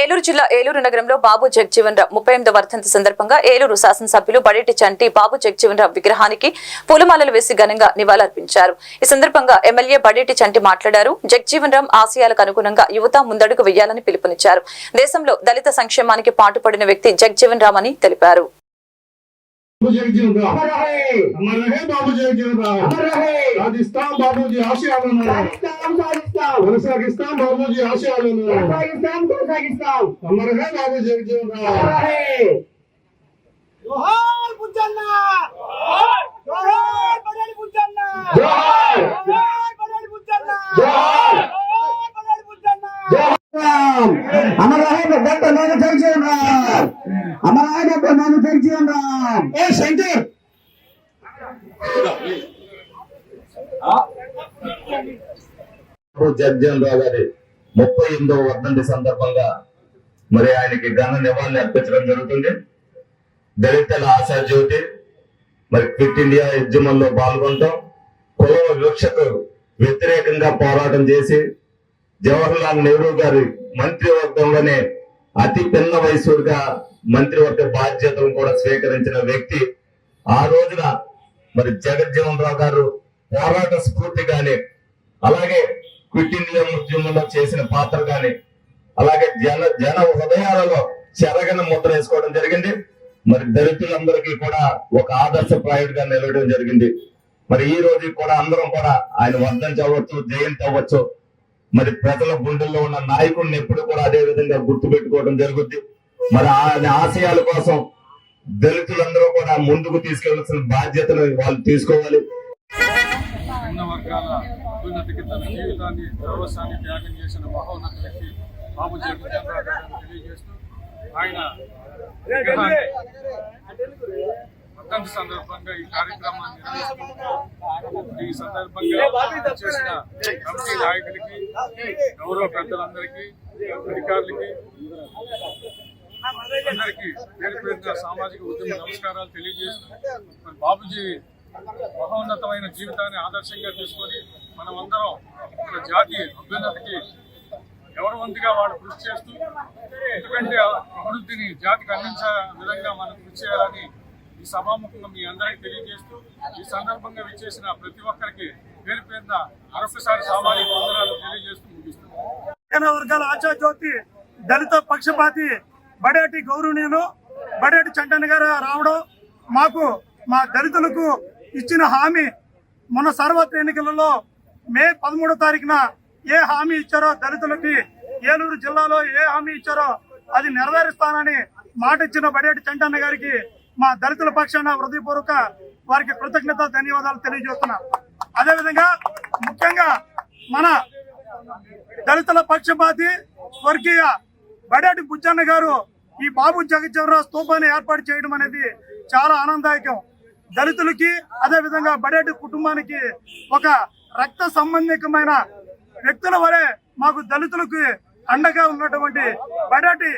ఏలూరు జిల్లా ఏలూరు నగరంలో బాబు జగ్జీవన్ రావు ముప్పై ఎనిమిది వర్ధంతి సందర్భంగా ఏలూరు శాసనసభ్యులు బడేటి చంటి బాబు జగ్జీవన్ రావు విగ్రహానికి పూలమాలలు వేసి ఘనంగా నివాళులర్పించారు. ఈ సందర్భంగా ఎమ్మెల్యే బడేటి చంటి మాట్లాడారు. జగ్జీవన్ రామ్ ఆశయాలకు అనుగుణంగా యువత ముందడుగు వేయాలని పిలుపునిచ్చారు. దేశంలో దళిత సంక్షేమానికి పాటుపడిన వ్యక్తి జగ్జీవన్ రామ్ అని తెలిపారు రాజస్థాన్ కొనసాగిస్తాం. కొనసాగిస్తాం బాబూజీ ఆశయాలను. కొనసాగిస్తాం కొనసాగిస్తాం. అమరగా బాబూజీ విజయం జోహార్ బుజ్జన్న! జోహార్! బడాలి బుజ్జన్న! జోహార్! బడాలి బుజ్జన్న! జోహార్! బడాలి బుజ్జన్న! జోహార్! అమరగా గంట ఏ శంకర్! అప్పుడు జగ్జన్ రావు గారి ముప్పై ఎనిమిదవ వర్ధంతి సందర్భంగా మరి ఆయనకి ఘన నివాళి అర్పించడం జరుగుతుంది. దళితుల ఆశా జ్యోతి మరి క్విట్ ఇండియా ఉద్యమంలో పాల్గొనడం కుల వివక్షకు వ్యతిరేకంగా పోరాటం చేసి జవహర్లాల్ నెహ్రూ గారి మంత్రివర్గంలోనే అతి పిన్న వయసుగా మంత్రివర్గ బాధ్యతలను కూడా స్వీకరించిన వ్యక్తి. ఆ రోజున మరి జగజ్జీవన్ రావు గారు పోరాట స్ఫూర్తి కానీ అలాగే క్విట్ ఇండియా ఉద్యమంలో చేసిన పాత్ర కానీ అలాగే జన జన హృదయాలలో చెరగని ముద్ర వేసుకోవడం జరిగింది. మరి దళితులందరికీ కూడా ఒక ఆదర్శప్రాయుడిగా నిలవడం జరిగింది. మరి ఈ రోజు కూడా అందరం కూడా ఆయన వర్ధంతి అవ్వచ్చు జయంతి అవ్వచ్చు. మరి ప్రజల గుండెల్లో ఉన్న నాయకుడిని ఎప్పుడు కూడా అదే విధంగా గుర్తు పెట్టుకోవడం జరుగుద్ది. మరి ఆయన ఆశయాల కోసం దళితులందరూ కూడా ముందుకు తీసుకెళ్ళాల్సిన బాధ్యతను వాళ్ళు తీసుకోవాలి. ఉన్న వర్గాల అభ్యున్నతికి తన జీవితాన్ని సర్వస్వాన్ని త్యాగం చేసిన మహోన్నత వ్యక్తి బాబు జగన్మోహన్ తెలియజేస్తూ ఆయన విగ్రహాన్ని వర్ధంతి సందర్భంగా ఈ కార్యక్రమాన్ని నిర్వహిస్తున్నాం ఈ సందర్భంగా చేసిన కమిటీ నాయకులకి గౌరవ పెద్దలందరికీ అధికారులకి అందరికీ పేరు పేరున సామాజిక ఉద్యమ నమస్కారాలు తెలియజేస్తూ మరి బాబుజీ మహోన్నతమైన జీవితాన్ని ఆదర్శంగా తీసుకొని మనమందరం ఒక జాతి అభ్యున్నతికి ఎవరి వంతుగా వాళ్ళు కృషి చేస్తూ ఎందుకంటే అభివృద్ధిని జాతికి అందించే విధంగా మనం కృషి చేయాలని ఈ సభాముఖంగా మీ అందరికీ తెలియజేస్తూ ఈ సందర్భంగా విచ్చేసిన ప్రతి ఒక్కరికి పేరు పేరున మరొకసారి సామాజిక వందనాలు తెలియజేస్తూ ముగిస్తున్నాం వర్గాల ఆచార్యోతి జ్యోతి దళిత పక్షపాతి బడేటి గౌరవనీయులు బడేటి చంటన్ గారు రావడం మాకు మా దళితులకు ఇచ్చిన హామీ మొన్న సర్వత్ర ఎన్నికలలో మే పదమూడో తారీఖున ఏ హామీ ఇచ్చారో దళితులకి ఏలూరు జిల్లాలో ఏ హామీ ఇచ్చారో అది నెరవేరుస్తానని మాట ఇచ్చిన బడేటి చంటన్న గారికి మా దళితుల పక్షాన హృదయపూర్వక వారికి కృతజ్ఞత ధన్యవాదాలు తెలియజేస్తున్నా. అదేవిధంగా ముఖ్యంగా మన దళితుల పక్షపాతి స్వర్గీయ బడేటి బుజ్జన్న గారు ఈ బాబు జగజ్జవరావు స్తూపాన్ని ఏర్పాటు చేయడం అనేది చాలా ఆనందదాయకం. దళితులకి అదే విధంగా బడేటి కుటుంబానికి ఒక రక్త సంబంధికమైన వ్యక్తుల వలె మాకు దళితులకు అండగా ఉన్నటువంటి బడేటి